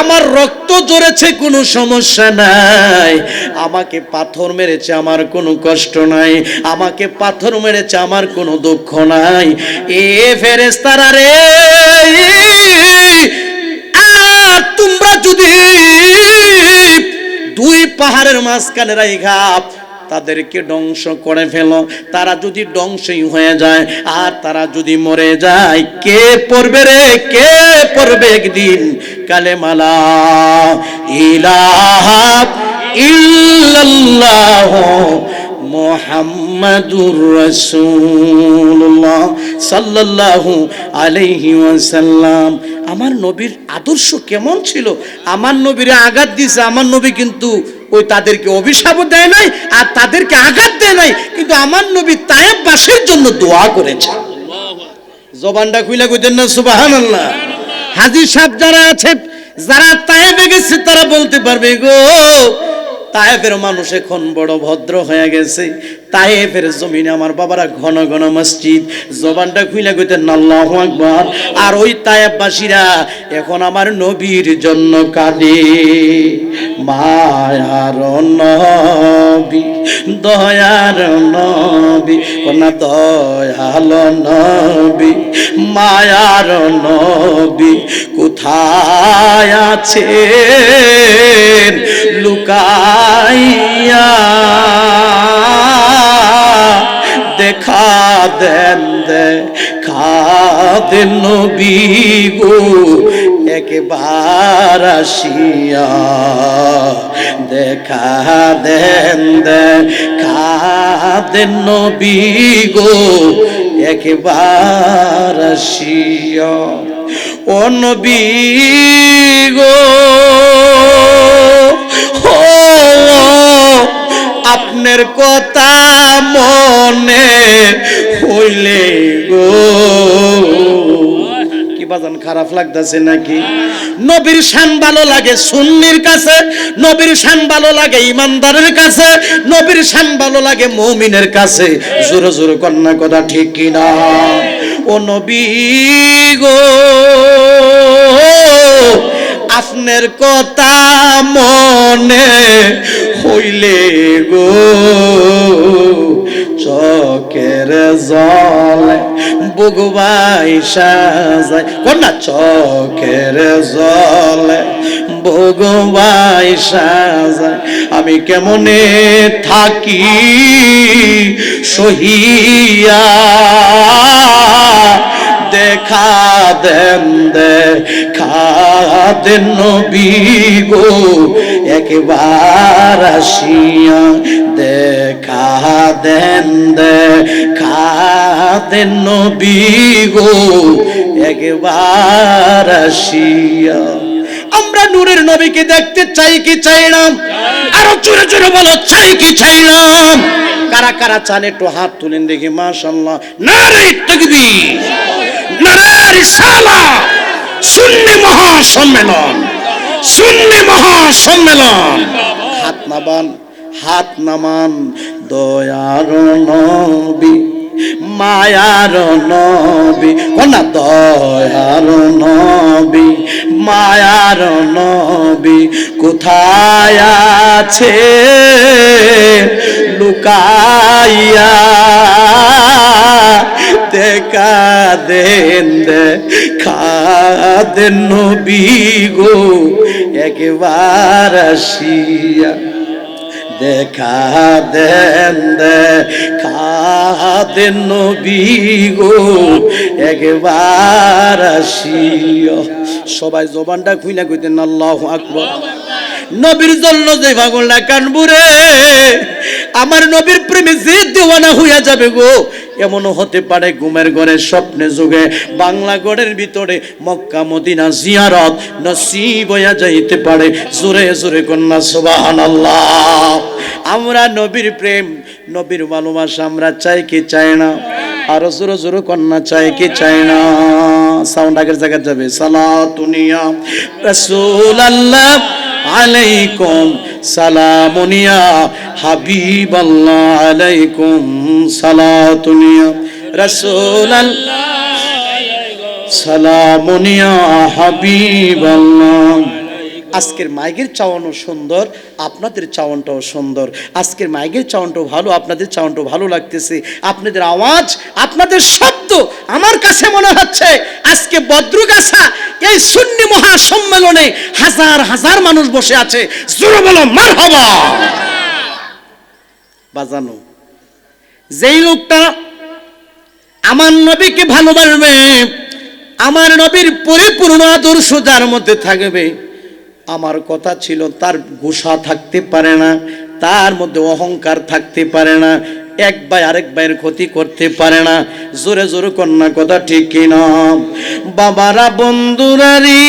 আমার রক্ত জড়েছে কোনো সমস্যা নাই। আমাকে পাথর মেরেছে, আমার কোনো কষ্ট নাই। আমাকে পাথর মেরেছে, আমার কোনো দুঃখ নাই। এ ফেরেস্তারা রে তোমরা যদি দুই পাহাড়ের মাঝখানে রাইখা তাদেরকে ধ্বংস করে ফেলো। তারা যদি ধ্বংসই হয়ে যায়, আর তারা যদি মরে যায়, কে পড়বে রে? কে পড়বে একদিন? কালে মালা ইলাহা ইল্লাল্লাহ মোহাম্মদুর রাসূলুল্লাহ সাল্লাল্লাহু আলাইহি ওয়াসাল্লাম। আমার নবীর আদর্শ কেমন ছিল? আমার নবীরে আঘাত দিছে, আমার নবী কিন্তু ওই তাদেরকে অভিশাপও দেয় নাই, আর তাদেরকে আঘাত দেয় নাই, কিন্তু আমার নবী তায়েববাসীর জন্য দোয়া করেছে। জবানটা খুইলা কইতেন না, সুবহানাল্লাহ। হাজির সাহেব যারা আছে যারা তায়েবে গেছে, তারা বলতে পারবে, গো তায়েফের মানুষ এখন বড় ভদ্র হয়ে গেছে। তায়েফের জমিনে আমার বাবারা ঘন ঘন মসজিদ, জবানটা খুইলা কইতেন, আল্লাহু আকবার। আর ওই তায়েববাসীরা এখন আমার নবীর জন্য কাঁদে। মায়ার নবী, দয়ার নবী কোনা দয়াল নবী, মায়ার নবী, কোথায় আছেন দেন নবী গো, একবার আসিয়া দেখা দেন দেখা দেন নবী গো, একবার আসিয়া। ও নবী গো আপনার কথা মনে হইলে গো। বাজান খারাপ লাগতেছে নাকি? নবীর শ্যাম ভালো লাগে সুন্নির কাছে, নবীর শ্যাম ভালো লাগে ইমানদারের কাছে, নবীর শ্যাম ভালো লাগে মৌমিনের কাছে। জোরে জোরে কন্যা কথা ঠিক কিনা? ও নবী গো, আপনার কথা মনে হইলে গো। চকের জলে বুগবাই সাজায় কন্যা চকের জলে ভোগবাই সাজায় আমি কেমনে থাকি সহিয়া? দেখা দেন দেখা দেন নবী গো, একবার আসিয়া দেখা দেন দেখা দেন নবী গো, একবার আসিয়া। আমরা নূরের নবীকে দেখতে চাই কি চাই না? আরও জোরে জোরে বলো, চাই কি চাই না? কারা কারা চান একটু হাত তুলেন দেখি মাশাল্লাহ নারে তাকবীর, নারে রিসালা সুন্নি মহাসম্মেলন। সুন্নি মহাসম্মেলন। হাত নামান হাত নামান, দয়ার নবী, মায়ার নবী কন্যা দয়ার নবী, মায়ার নবী, কোথায় আছে? লুকাইয়া দেন খাদেন নবী গো, একবার আসিয়া দেখা দেন খাদেন নবী গো, একবার আসিয়া। সবাই জবানটা খুইনা কইতেন, আল্লাহ আকবর। নবীর জন্য যে পাগলটা কানবুরে আমার নবীর প্রেমে যে দেওয়ানা হইয়া যাবে গো, এমনও হতে পারে ঘুমের ঘরে স্বপ্নে যুগে বাংলা গড়ের ভিতরে মক্কা মদিনা জিয়ারত নসিব যাইতে পারে জোরে জোরে কন্যা সুবাহান আমরা নবীর প্রেম, নবীর ভালোবাসা আমরা চাই কি চাই না? আরও জোরে জোরে কন্যা চাই কি চাই না? সাউন্ড আগের জায়গায় যাবে। সালাতুনিয়া রাসূল আল্লাহ আলাইকুম সালামুনিয়া হাবিব আল্লাহ আলাইকুম সালাতুনিয়া রাসূল আল্লাহ সালামুনিয়া হাবিব আল্লাহ আজকের মাইকের চাওয়ানো সুন্দর, আপনাদের চাওয়ানটাও সুন্দর। আজকের মাইকের চাওয়ানটাও ভালো, আপনাদের চাওয়ানটাও ভালো লাগতেছে। আপনাদের আওয়াজ, আপনাদের শব্দ আমার কাছে মনে হচ্ছে, আজকে বদ্রগাছা এই সুন্নি মহাসম্মেলনে হাজার হাজার মানুষ বসে আছে। জোরে বলো মার হবা বাজানো। যেই লোকটা আমার নবীকে ভালোবাসবে, আমার নবীর পরিপূর্ণ আদর্শ যার মধ্যে থাকবে, আমার কথা ছিল তার গোসা থাকতে পারে না, তার মধ্যে অহংকার থাকতে পারে না এক ভাই আরেক ভাইয়ের ক্ষতি করতে পারে না। জোরে জোরে কন্যা কথা ঠিক কিনা? বাবারা, বন্ধুরা রে,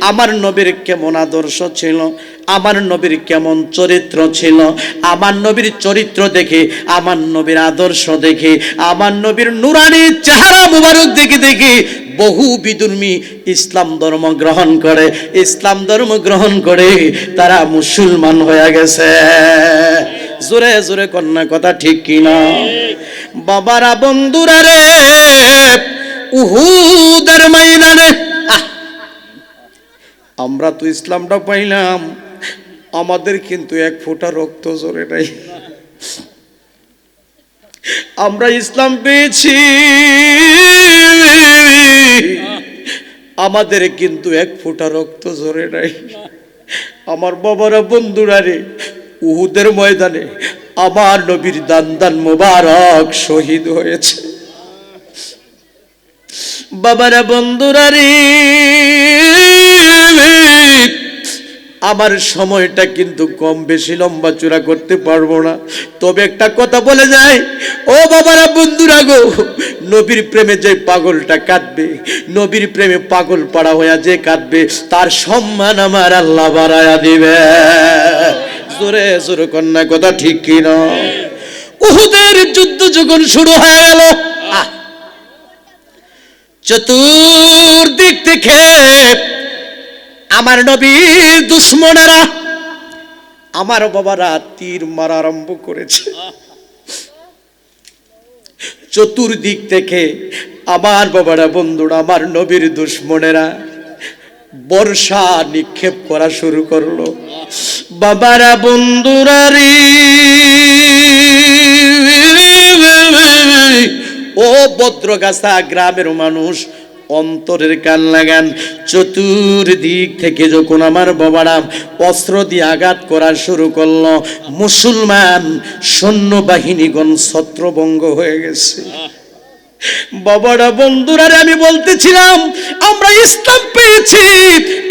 আমার নবীর কেমন আদর্শ ছিল? আমার নবীর কেমন চরিত্র ছিল? আমার নবীর চরিত্র দেখে, আমার নবীর আদর্শ দেখে, আমার নবীর নুরানি চেহারা মুবারক দেখে দেখে বহু বিদুর্মী ইসলাম ধর্ম গ্রহণ করে, ইসলাম ধর্ম গ্রহণ করে তারা মুসলমান হয়ে গেছে। জোরে জোরে কন্যা কথা ঠিক কিনা? বাবারা, বন্ধুরা রে, উহুদের ময়দানে, আহ! আমরা তো ইসলামটা পাইলাম, আমাদের কিন্তু এক ফোঁটা রক্ত জোরে নাই। আমরা ইসলাম পেয়েছি। আমাদের কিন্তু এক ফোঁটা রক্ত ঝরে নাই। আমার বাবারা বন্ধুরা রে, উহুদের ময়দানে আমার নবীর দান দান মোবারক শহীদ হয়েছে। বাবারা বন্ধুরা রে আমার সময়টা কিন্তু কম বেশি লম্বা চূড়া করতে পারব না। তবে একটা কথা বলে যায় ও বাবারা, বন্ধুরা গো, নবীর প্রেমে যে পাগলটা কাঁদবে, নবীর প্রেমে পাগল পাড়া হইয়া যে কাঁদবে, তার সম্মান আমার আল্লাহ বাড়ায়া দিবে। জোরে জোরে কন্যা, কথা ঠিক কিনা উহুদের যুদ্ধ যখন শুরু হয়ে গেল চতুর্দিক থেকে আমার নবীর দুশ্মনেরা আমার বাবারা তীর মারা আরম্ভ করেছে। চতুর্দিক থেকে আমার বাবারা, বন্ধুরা, আমার নবীর দুশ্মনেরা বর্ষা নিক্ষেপ করা শুরু করল। বাবারা, বন্ধুরা রে, ও ভদ্রগাছা গ্রামের মানুষ অন্তরের কান লাগান। চতুর্দিক থেকে যখন আমার বাবারা অস্ত্র দিয়ে আঘাত করা শুরু করল, মুসলমান সৈন্যবাহিনীগণ ছত্রভঙ্গ হয়ে গেছে। বাবারা, বন্ধুরা আমি বলতেছিলাম, আমরা ইসলাম পেয়েছি,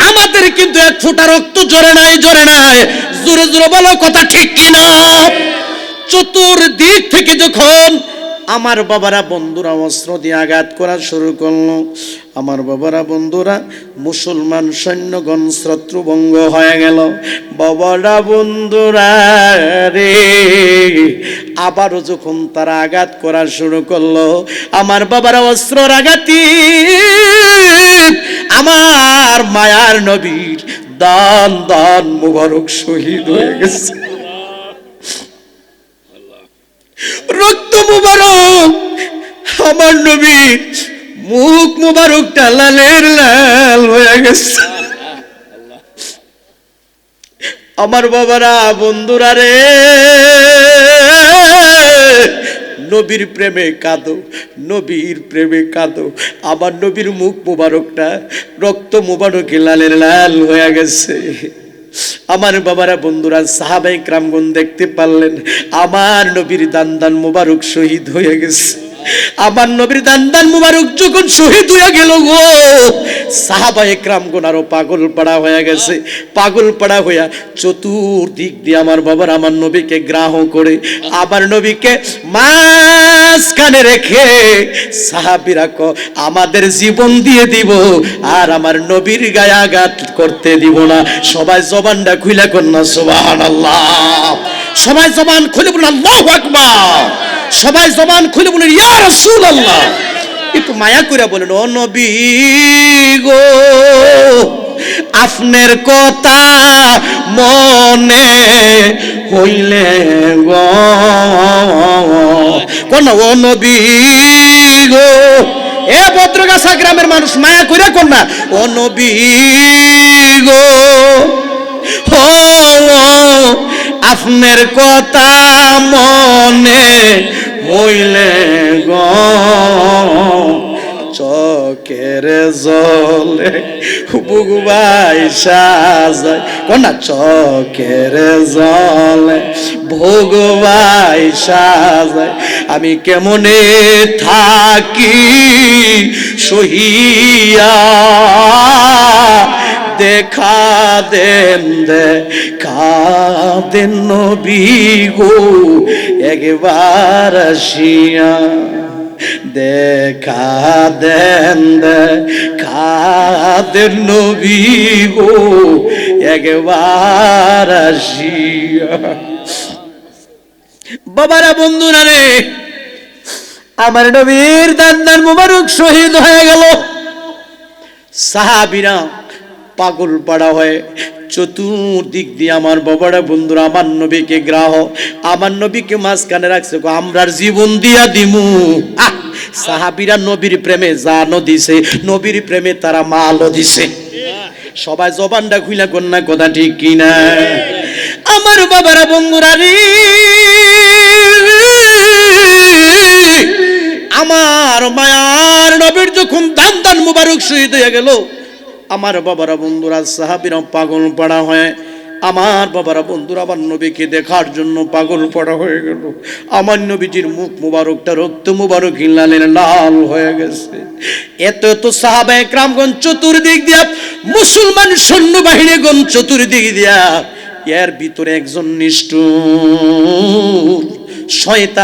আমাদের কিন্তু এক ফোঁটা রক্ত জোরে নাই জোরে নাই। জোরে জোরে বলো কথা ঠিক কিনা? চতুর্দিক থেকে যখন আমার বাবারা বন্ধুরা অস্ত্র দিয়ে আঘাত করা শুরু করল। আমার বাবারা বন্ধুরা, মুসলমান সৈন্যগণ শত্রুভঙ্গ হয়ে গেল। বাবারা বন্ধুরা রে, আবারও যখন তারা আঘাত করা শুরু করল, আমার বাবারা অস্ত্রর আঘাতি, আমার মায়ার নবীর দান দান মুবারক শহীদ হয়ে গেছে রক্ত মুবারক। আমার মুখ লাল হয়ে গেছে। আমার বাবারা, বন্ধুরা রে, নবীর প্রেমে কাঁদো, নবীর প্রেমে কাঁদো। আমার নবীর মুখ মুবারকটা রক্ত মুবারকে লালের লাল হয়ে গেছে। আমার বাবারা, বন্ধুরা সাহাবাই ক্রামগুন দেখতে পারলেন, আমার নবীর দান দান মুবারক শহীদ হয়ে গেছে। আমার নবীর দান দান মুবারক যখন শহীদ হয়ে গেল গো সাহাবাই ক্রামগুন আরও পাগল পাড়া হয়ে গেছে। পাগল পাড়া হইয়া চতুর্দিক দিয়ে আমার বাবার, আমার নবীকে গ্রাহ করে, আমার নবীকে মাঝখানে রেখে সাহাবিরা ক আমাদের জীবন দিয়ে দিব, আর আমার নবীর গায়ে করতে দিব না। সবাই জবানটা খুলে কন্যা সুবাহান আল্লাহ সবাই জবান খুলে বলুন, আল্লাহ আকবার। সবাই জবান খুলে বলেন, ইয়া রাসূল আল্লাহ একটু মায়া করে বলেন, ও নবী গো, আপনার কথা মনে হইলে গো। কোন ও নবী গো। এ ভদ্রগাছা গ্রামের মানুষ, মায়া করে কোন না, ও নবী গো। আপনার কথা মনে হইলে গ। চকের জলে বুগুবাই সাজায় কন্যা চকের জলে ভোগবাই সাজায় আমি কেমনে থাকি সহিয়া? দেখা দেন দে কাদেন নবী গো, একবার আসিয়া দেখা দেন কাদের নবী গো, একবার আসিয়া। বাবারা, বন্ধুরা রে, আমার নবীর দান্দার মুবারক শহীদ হয়ে গেল। সাহাবিরা পাগল পাড়া হয়ে চতুর্দিক দিয়ে আমার বাবারা, বন্ধুরা, আমার নবীকে গ্রাহ, আমার নবীকে মাঝখানে রাখছে আমরার জীবন দিয়া দিমু। সাহাবিরা নবীর প্রেমে জানও দিছে, নবীর প্রেমে তারা মালও দিছে। সবাই জবানটা খুইলা কন্যা কথা ঠিক কিনা? আমার বাবারা, বন্ধুরা রে, আমার মায়ার নবীর যখন দান দান মুবারক শহীদ হয়ে গেল আমার বাবারা বন্ধুরা সাহাবিরা পাগল পাড়া হয়ে। আমার বাবারা বন্ধুরা, আমার নবীকে দেখার জন্য পাগল পড়া হয়ে গেল। আমার নবীজির মুখ মুবারকটা, রক্ত মুবারক লালের লাল হয়ে গেছে। এত এত সাহাবা একরামগঞ্জ চতুর্দিক দিয়া, মুসলমান সৈন্যবাহিনীগণ চতুর্দিক দিয়া, এর ভিতরে একজন নিষ্ঠুর, শয়তান